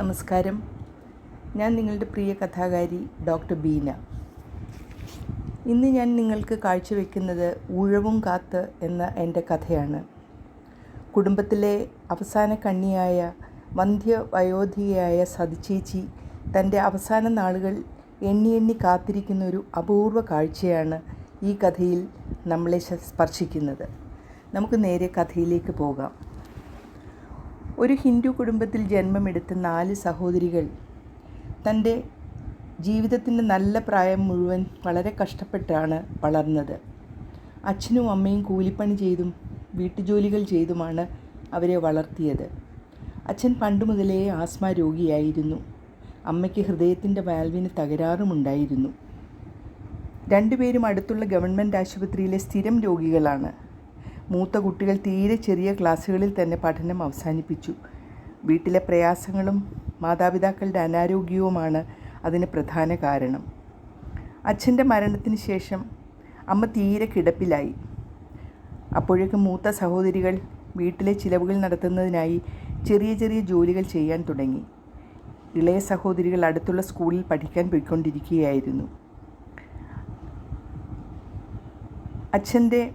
നമസ്കാരം. ഞാൻ നിങ്ങളുടെ പ്രിയ കഥാകാരി ഡോക്ടർ ബീന. ഇന്ന് ഞാൻ നിങ്ങൾക്ക് കാഴ്ചവെക്കുന്നത് ഉഴവും കാത്ത് എന്ന എന്റെ കഥയാണ്. കുടുംബത്തിലെ അവസാന കണ്ണിയായ വന്ധ്യ വയോധികയായ സതിച്ചേച്ചി തന്റെ അവസാന നാളുകൾ എണ്ണി എണ്ണി കാത്തിരിക്കുന്ന ഒരു അപൂർവ കാഴ്ചയാണ് ഈ കഥയിൽ നമ്മളെ സ്പർശിക്കുന്നത്. നമുക്ക് നേരെ കഥയിലേക്ക് പോകാം. ഒരു ഹിന്ദു കുടുംബത്തിൽ ജന്മമെടുത്ത നാല് സഹോദരികൾ. തന്റെ ജീവിതത്തിന്റെ നല്ല പ്രായം മുഴുവൻ വളരെ കഷ്ടപ്പെട്ടാണ് വളർന്നത്. അച്ഛനും അമ്മയും കൂലിപ്പണി ചെയ്തും വീട്ടുജോലികൾ ചെയ്തുമാണ് അവരെ വളർത്തിയത്. അച്ഛൻ പണ്ട് മുതലേ ആസ്മ രോഗിയായിരുന്നു. അമ്മയ്ക്ക് ഹൃദയത്തിന്റെ വാൽവിന് തകരാറുമുണ്ടായിരുന്നു. രണ്ടുപേരും അടുത്തുള്ള ഗവൺമെന്റ് ആശുപത്രിയിലെ സ്ഥിരം രോഗികളാണ്. മൂത്ത കുട്ടികൾ തീരെ ചെറിയ ക്ലാസ്സുകളിൽ തന്നെ പഠനം അവസാനിപ്പിച്ചു. വീട്ടിലെ പ്രയാസങ്ങളും മാതാപിതാക്കളുടെ അനാരോഗ്യവുമാണ് അതിന് പ്രധാന കാരണം. അച്ഛന്റെ മരണത്തിന് ശേഷം അമ്മ തീരെ കിടപ്പിലായി. അപ്പോഴേക്കും മൂത്ത സഹോദരികൾ വീട്ടിലെ ചിലവുകൾ നടത്തുന്നതിനായി ചെറിയ ചെറിയ ജോലികൾ ചെയ്യാൻ തുടങ്ങി. ഇളയ സഹോദരികൾ അടുത്തുള്ള സ്കൂളിൽ പഠിക്കാൻ പോയിക്കൊണ്ടിരിക്കുകയായിരുന്നു. അച്ഛന്റെ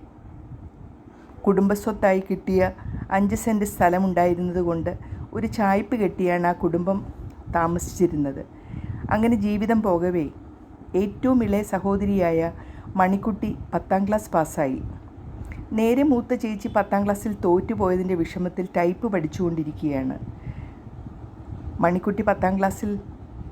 കുടുംബസ്വത്തായി കിട്ടിയ അഞ്ച് സെന്റ് സ്ഥലമുണ്ടായിരുന്നത് കൊണ്ട് ഒരു ചായ്പ് കെട്ടിയാണ് ആ കുടുംബം താമസിച്ചിരുന്നത്. അങ്ങനെ ജീവിതം പോകവേ ഏറ്റവും ഇളയ സഹോദരിയായ മണിക്കുട്ടി പത്താം ക്ലാസ് പാസ്സായി. നേരെ മൂത്ത ചേച്ചി പത്താം ക്ലാസ്സിൽ തോറ്റുപോയതിന്റെ വിഷമത്തിൽ ടൈപ്പ് പഠിച്ചുകൊണ്ടിരിക്കുകയാണ്. മണിക്കുട്ടി പത്താം ക്ലാസ്സിൽ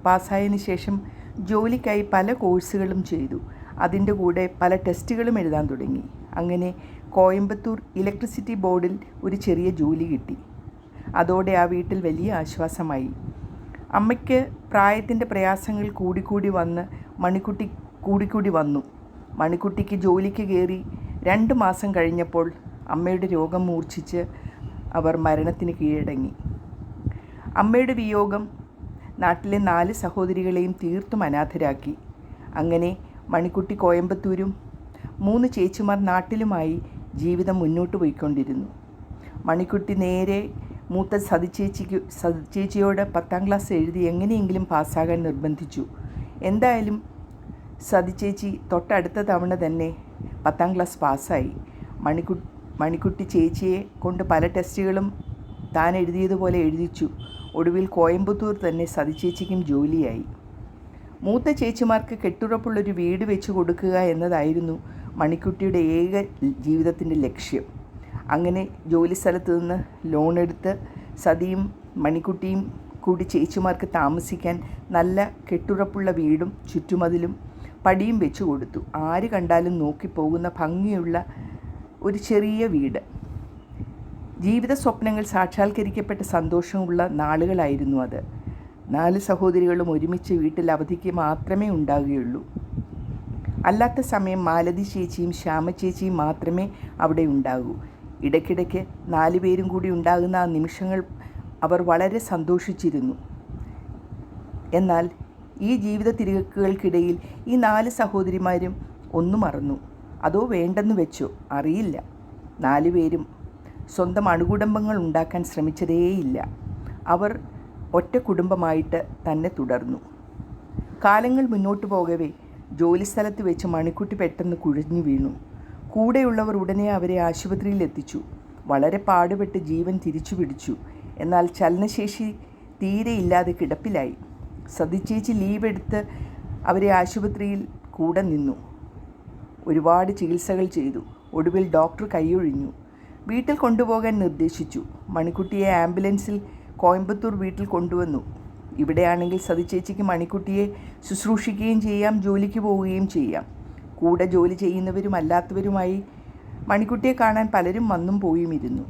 പാസ്സായതിനു ശേഷം ജോലിക്കായി പല കോഴ്സുകളും ചെയ്തു. അതിന്റെ കൂടെ പല ടെസ്റ്റുകളും എഴുതാൻ തുടങ്ങി. അങ്ങനെ കോയമ്പത്തൂർ ഇലക്ട്രിസിറ്റി ബോർഡിൽ ഒരു ചെറിയ ജോലി കിട്ടി. അതോടെ ആ വീട്ടിൽ വലിയ ആശ്വാസമായി. അമ്മയ്ക്ക് പ്രായത്തിന്റെ പ്രയാസങ്ങൾ കൂടിക്കൂടി വന്ന് മണിക്കുട്ടി കൂടിക്കൂടി വന്നു. മണിക്കുട്ടിക്ക് ജോലിക്ക് കയറി രണ്ട് മാസം കഴിഞ്ഞപ്പോൾ അമ്മയുടെ രോഗം മൂർച്ഛിച്ച് അവർ മരണത്തിന് കീഴടങ്ങി. അമ്മയുടെ വിയോഗം നാട്ടിലെ നാല് സഹോദരികളെയും തീർത്തും അനാഥരാക്കി. അങ്ങനെ മണിക്കുട്ടി കോയമ്പത്തൂരും മൂന്ന് ചേച്ചിമാർ നാട്ടിലുമായി ജീവിതം മുന്നോട്ട് പോയിക്കൊണ്ടിരുന്നു. മണിക്കുട്ടി നേരെ മൂത്ത സതിച്ചേച്ചിക്ക് സതിച്ചേച്ചിയോട് പത്താം ക്ലാസ് എഴുതി എങ്ങനെയെങ്കിലും പാസ്സാകാൻ നിർബന്ധിച്ചു. എന്തായാലും സതിച്ചേച്ചി തൊട്ടടുത്ത തവണ തന്നെ പത്താം ക്ലാസ് പാസ്സായി. മണിക്കു മണിക്കുട്ടി ചേച്ചിയെ കൊണ്ട് പല ടെസ്റ്റുകളും താൻ എഴുതിയതുപോലെ എഴുതിച്ചു. ഒടുവിൽ കോയമ്പത്തൂർ തന്നെ സതിച്ചേച്ചിക്കും ജോലിയായി. മൂത്ത ചേച്ചിമാർക്ക് കെട്ടുറപ്പുള്ളൊരു വീട് വെച്ചു കൊടുക്കുക എന്നതായിരുന്നു മണിക്കുട്ടിയുടെ ഏക ജീവിതത്തിന്റെ ലക്ഷ്യം. അങ്ങനെ ജോലി സ്ഥലത്ത് നിന്ന് ലോൺ എടുത്ത് സതിയും മണിക്കുട്ടിയും കൂടി ചേച്ചിമാർക്ക് താമസിക്കാൻ നല്ല കെട്ടുറപ്പുള്ള വീടും ചുറ്റുമതിലും പടിയും വെച്ചു കൊടുത്തു. ആര് കണ്ടാലും നോക്കിപ്പോകുന്ന ഭംഗിയുള്ള ഒരു ചെറിയ വീട്. ജീവിത സ്വപ്നങ്ങൾ സാക്ഷാത്കരിക്കപ്പെട്ട സന്തോഷമുള്ള നാളുകളായിരുന്നു അത്. നാല് സഹോദരികളും ഒരുമിച്ച് വീട്ടിൽ അവധിക്ക് മാത്രമേ ഉണ്ടാകുകയുള്ളൂ. അല്ലാത്ത സമയം മാലതി ചേച്ചിയും ശ്യാമ ചേച്ചിയും മാത്രമേ അവിടെ ഉണ്ടാകൂ. ഇടയ്ക്കിടയ്ക്ക് നാലു പേരും കൂടി ഉണ്ടാകുന്ന ആ നിമിഷങ്ങൾ അവർ വളരെ സന്തോഷിച്ചിരുന്നു. എന്നാൽ ഈ ജീവിത തിരക്കുകൾക്കിടയിൽ ഈ നാല് സഹോദരിമാരും ഒന്നു മറന്നു. അതോ വേണ്ടെന്ന് വെച്ചോ? അറിയില്ല. നാലുപേരും സ്വന്തം അണുകുടുംബങ്ങൾ ഉണ്ടാക്കാൻ ശ്രമിച്ചതേയില്ല. അവർ ഒറ്റ കുടുംബമായിട്ട് തന്നെ തുടർന്നു. കാലങ്ങൾ മുന്നോട്ട് പോകവേ ജോലിസ്ഥലത്ത് വെച്ച് മണിക്കുട്ടി പെട്ടെന്ന് കുഴഞ്ഞു വീണു. കൂടെയുള്ളവർ ഉടനെ അവരെ ആശുപത്രിയിൽ എത്തിച്ചു. വളരെ പാടുപെട്ട് ജീവൻ തിരിച്ചു പിടിച്ചു. എന്നാൽ ചലനശേഷി തീരെ ഇല്ലാതെ കിടപ്പിലായി. സതിച്ചേച്ചി ലീവ് എടുത്ത് അവരെ ആശുപത്രിയിൽ കൂടെ നിന്നു. ഒരുപാട് ചികിത്സകൾ ചെയ്തു. ഒടുവിൽ ഡോക്ടർ കൈയൊഴിഞ്ഞു. വീട്ടിൽ കൊണ്ടുപോകാൻ നിർദ്ദേശിച്ചു. മണിക്കുട്ടിയെ ആംബുലൻസിൽ കോയമ്പത്തൂർ വീട്ടിൽ കൊണ്ടുവന്നു. ഇവിടെയാണെങ്കിൽ സതിച്ചേച്ചിക്ക് മണിക്കുട്ടിയെ ശുശ്രൂഷിക്കുകയും ചെയ്യാം ജോലിക്ക് പോവുകയും ചെയ്യാം. കൂടെ ജോലി ചെയ്യുന്നവരും അല്ലാത്തവരുമായി മണിക്കുട്ടിയെ കാണാൻ പലരും വന്നും പോയും ഇരുന്നു.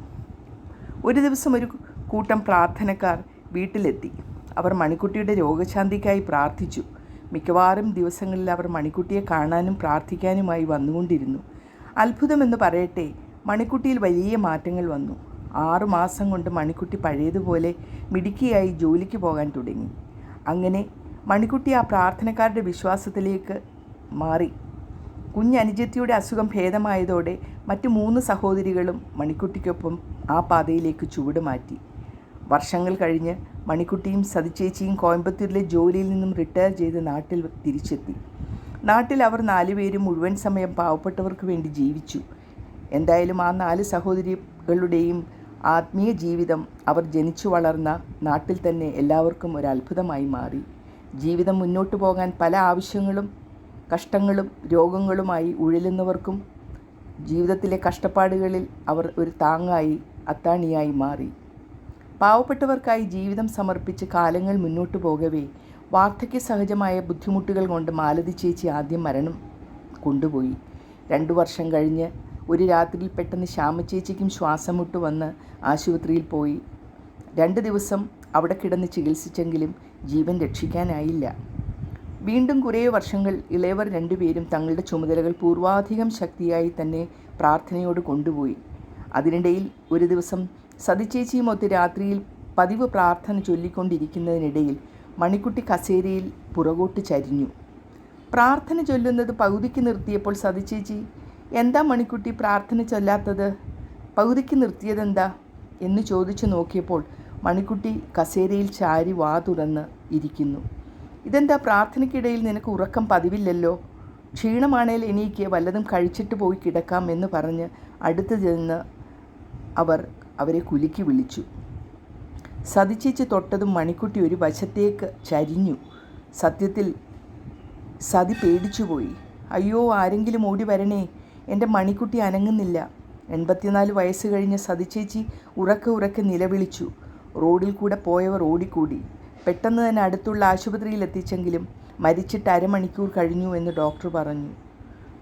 ഒരു ദിവസം ഒരു കൂട്ടം പ്രാർത്ഥനക്കാർ വീട്ടിലെത്തി. അവർ മണിക്കുട്ടിയുടെ രോഗശാന്തിക്കായി പ്രാർത്ഥിച്ചു. മിക്കവാറും ദിവസങ്ങളിൽ അവർ മണിക്കുട്ടിയെ കാണാനും പ്രാർത്ഥിക്കാനുമായി വന്നുകൊണ്ടിരുന്നു. അത്ഭുതമെന്ന് പറയട്ടെ മണിക്കുട്ടിയിൽ വലിയ മാറ്റങ്ങൾ വന്നു. ആറു മാസം കൊണ്ട് മണിക്കുട്ടി പഴയതുപോലെ മിടുക്കിയായി ജോലിക്ക് പോകാൻ തുടങ്ങി. അങ്ങനെ മണിക്കുട്ടി ആ പ്രാർത്ഥനക്കാരുടെ വിശ്വാസത്തിലേക്ക് മാറി. കുഞ്ഞനുജത്തിയുടെ അസുഖം ഭേദമായതോടെ മറ്റു മൂന്ന് സഹോദരികളും മണിക്കുട്ടിക്കൊപ്പം ആ പാതയിലേക്ക് ചുവട് മാറ്റി. വർഷങ്ങൾ കഴിഞ്ഞ് മണിക്കുട്ടിയും സതിച്ചേച്ചിയും കോയമ്പത്തൂരിലെ ജോലിയിൽ നിന്നും റിട്ടയർ ചെയ്ത് നാട്ടിൽ തിരിച്ചെത്തി. നാട്ടിൽ അവർ നാലുപേരും മുഴുവൻ സമയം പാവപ്പെട്ടവർക്ക് വേണ്ടി ജീവിച്ചു. എന്തായാലും ആ നാല് സഹോദരികളുടെയും ആത്മീയ ജീവിതം അവർ ജനിച്ചു വളർന്ന നാട്ടിൽ തന്നെ എല്ലാവർക്കും ഒരു അത്ഭുതമായി മാറി. ജീവിതം മുന്നോട്ട് പോകാൻ പല ആവശ്യങ്ങളും കഷ്ടങ്ങളും രോഗങ്ങളുമായി ഉഴലുന്നവർക്കും ജീവിതത്തിലെ കഷ്ടപ്പാടുകളിൽ അവർ ഒരു താങ്ങായി അത്താണിയായി മാറി. പാവപ്പെട്ടവർക്കായി ജീവിതം സമർപ്പിച്ച് കാലങ്ങൾ മുന്നോട്ട് പോകവേ വാർദ്ധക്യ സഹജമായ ബുദ്ധിമുട്ടുകൾ കൊണ്ട് മാലതി ചേച്ചി ആദ്യം മരണം കൊണ്ടുപോയി. രണ്ടു വർഷം കഴിഞ്ഞ് ഒരു രാത്രി പെട്ടെന്ന് ശ്യാമചേച്ചിക്കും ശ്വാസം മുട്ട് വന്ന് ആശുപത്രിയിൽ പോയി. രണ്ട് ദിവസം അവിടെ കിടന്ന് ചികിത്സിച്ചെങ്കിലും ജീവൻ രക്ഷിക്കാനായില്ല. വീണ്ടും കുറേ വർഷങ്ങൾ ഇളയവർ രണ്ടുപേരും തങ്ങളുടെ ചുമതലകൾ പൂർവാധികം ശക്തിയായി തന്നെ പ്രാർത്ഥനയോട് കൊണ്ടുപോയി. അതിനിടയിൽ ഒരു ദിവസം സതിച്ചേച്ചിയും ഒത്ത് രാത്രിയിൽ പതിവ് പ്രാർത്ഥന ചൊല്ലിക്കൊണ്ടിരിക്കുന്നതിനിടയിൽ മണിക്കുട്ടി കസേരയിൽ പുറകോട്ട് ചരിഞ്ഞു. പ്രാർത്ഥന ചൊല്ലുന്നത് പകുതിക്ക് നിർത്തിയപ്പോൾ സതിച്ചേച്ചി എന്താ മണിക്കുട്ടി പ്രാർത്ഥന ചൊല്ലാത്തത്? പകുതിക്ക് നിർത്തിയതെന്താ? എന്ന് ചോദിച്ചു നോക്കിയപ്പോൾ മണിക്കുട്ടി കസേരയിൽ ചാരി വാ തുറന്ന് ഇരിക്കുന്നു. ഇതെന്താ പ്രാർത്ഥനയ്ക്കിടയിൽ നിനക്ക് ഉറക്കം പതിവില്ലല്ലോ? ക്ഷീണമാണേൽ എനിക്ക് വല്ലതും കഴിച്ചിട്ട് പോയി കിടക്കാം എന്ന് പറഞ്ഞ് അടുത്ത് ചെന്ന് അവർ അവരെ കുലുക്കി വിളിച്ചു. സതിച്ചേച്ച് തൊട്ടതും മണിക്കുട്ടി ഒരു വശത്തേക്ക് ചരിഞ്ഞു. സത്യത്തിൽ സതി പേടിച്ചുപോയി. അയ്യോ ആരെങ്കിലും ഓടി വരണേ? എന്റെ മണിക്കുട്ടി അനങ്ങുന്നില്ല. എൺപത്തിനാല് വയസ്സ് കഴിഞ്ഞ സതിച്ചേച്ചി ഉറക്കെ ഉറക്കെ നിലവിളിച്ചു. റോഡിൽ കൂടെ പോയവർ ഓടിക്കൂടി. പെട്ടെന്ന് തന്നെ അടുത്തുള്ള ആശുപത്രിയിൽ എത്തിച്ചെങ്കിലും മരിച്ചിട്ട് അരമണിക്കൂർ കഴിഞ്ഞു എന്ന് ഡോക്ടർ പറഞ്ഞു.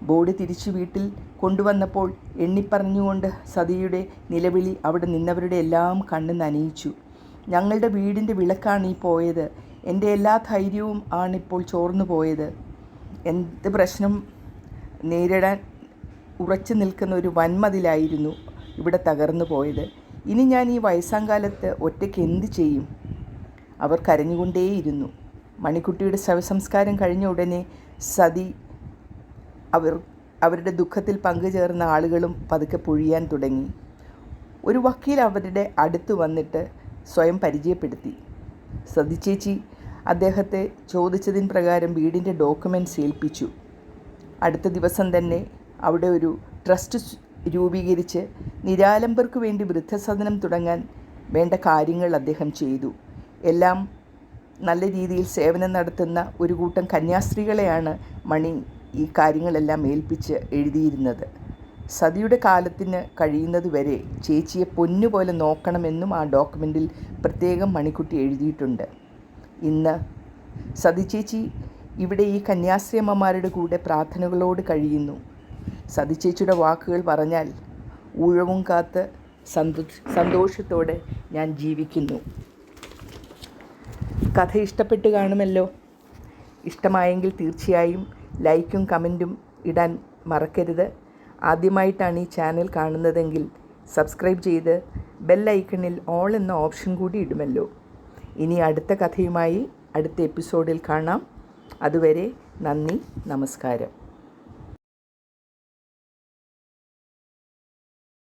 ബോഡി തിരിച്ചു വീട്ടിൽ കൊണ്ടുവന്നപ്പോൾ എണ്ണിപ്പറഞ്ഞുകൊണ്ട് സതിയുടെ നിലവിളി അവിടെ നിന്നവരുടെ എല്ലാം കണ്ണ് നനയിച്ചു. ഞങ്ങളുടെ വീടിന്റെ വിളക്കാണ് ഈ പോയത്. എന്റെ എല്ലാ ധൈര്യവും ആണിപ്പോൾ ചോർന്നു പോയത് എന്ത് പ്രശ്നം നേരിടാൻ ഉറച്ചു നിൽക്കുന്ന ഒരു വൻമതിലായിരുന്നു ഇവിടെ തകർന്നു പോയത്. ഇനി ഞാൻ ഈ വയസ്സാം കാലത്ത് ഒറ്റയ്ക്ക് എന്ത് ചെയ്യും? അവർ കരഞ്ഞുകൊണ്ടേയിരുന്നു. മണിക്കുട്ടിയുടെ ശവസംസ്കാരം കഴിഞ്ഞ ഉടനെ സതി അവർ അവരുടെ ദുഃഖത്തിൽ പങ്കുചേർന്ന ആളുകളും പതുക്കെ പൊഴിയാൻ തുടങ്ങി. ഒരു വക്കീൽ അവരുടെ അടുത്ത് വന്നിട്ട് സ്വയം പരിചയപ്പെടുത്തി. സതിച്ചേച്ചി അദ്ദേഹത്തെ ചോദിച്ചതിൻ പ്രകാരം വീടിന്റെ ഡോക്യുമെന്റ്സ് ഏൽപ്പിച്ചു. അടുത്ത ദിവസം തന്നെ അവിടെ ഒരു ട്രസ്റ്റ് രൂപീകരിച്ച് നിരാലംബർക്ക് വേണ്ടി വൃദ്ധസദനം തുടങ്ങാൻ വേണ്ട കാര്യങ്ങൾ അദ്ദേഹം ചെയ്തു. എല്ലാം നല്ല രീതിയിൽ സേവനം നടത്തുന്ന ഒരു കൂട്ടം കന്യാസ്ത്രീകളെയാണ് മണി ഈ കാര്യങ്ങളെല്ലാം ഏൽപ്പിച്ച് എഴുതിയിരുന്നത്. സതിയുടെ കാലത്തിന് കഴിയുന്നത് വരെ ചേച്ചിയെ പൊന്നുപോലെ നോക്കണമെന്നും ആ ഡോക്യുമെന്റിൽ പ്രത്യേകം മണിക്കുട്ടി എഴുതിയിട്ടുണ്ട്. ഇന്ന് സതി ചേച്ചി ഇവിടെ ഈ കന്യാസ്ത്രീ അമ്മമാരുടെ കൂടെ പ്രാർത്ഥനകളോട് കഴിയുന്നു. സതി ചേച്ചിയുടെ വാക്കുകൾ പറഞ്ഞാൽ ഊഴവും കാത്ത് സന്തോ സന്തോഷത്തോടെ ഞാൻ ജീവിക്കുന്നു. കഥ ഇഷ്ടപ്പെട്ട് കാണുമല്ലോ? ഇഷ്ടമായെങ്കിൽ തീർച്ചയായും ലൈക്കും കമന്റും ഇടാൻ മറക്കരുത്. ആദ്യമായിട്ടാണ് ഈ ചാനൽ കാണുന്നതെങ്കിൽ സബ്സ്ക്രൈബ് ചെയ്ത് ബെല്ലൈക്കണിൽ ഓൾ എന്ന ഓപ്ഷൻ കൂടി ഇടുമല്ലോ. ഇനി അടുത്ത കഥയുമായി അടുത്ത എപ്പിസോഡിൽ കാണാം. അതുവരെ നന്ദി നമസ്കാരം.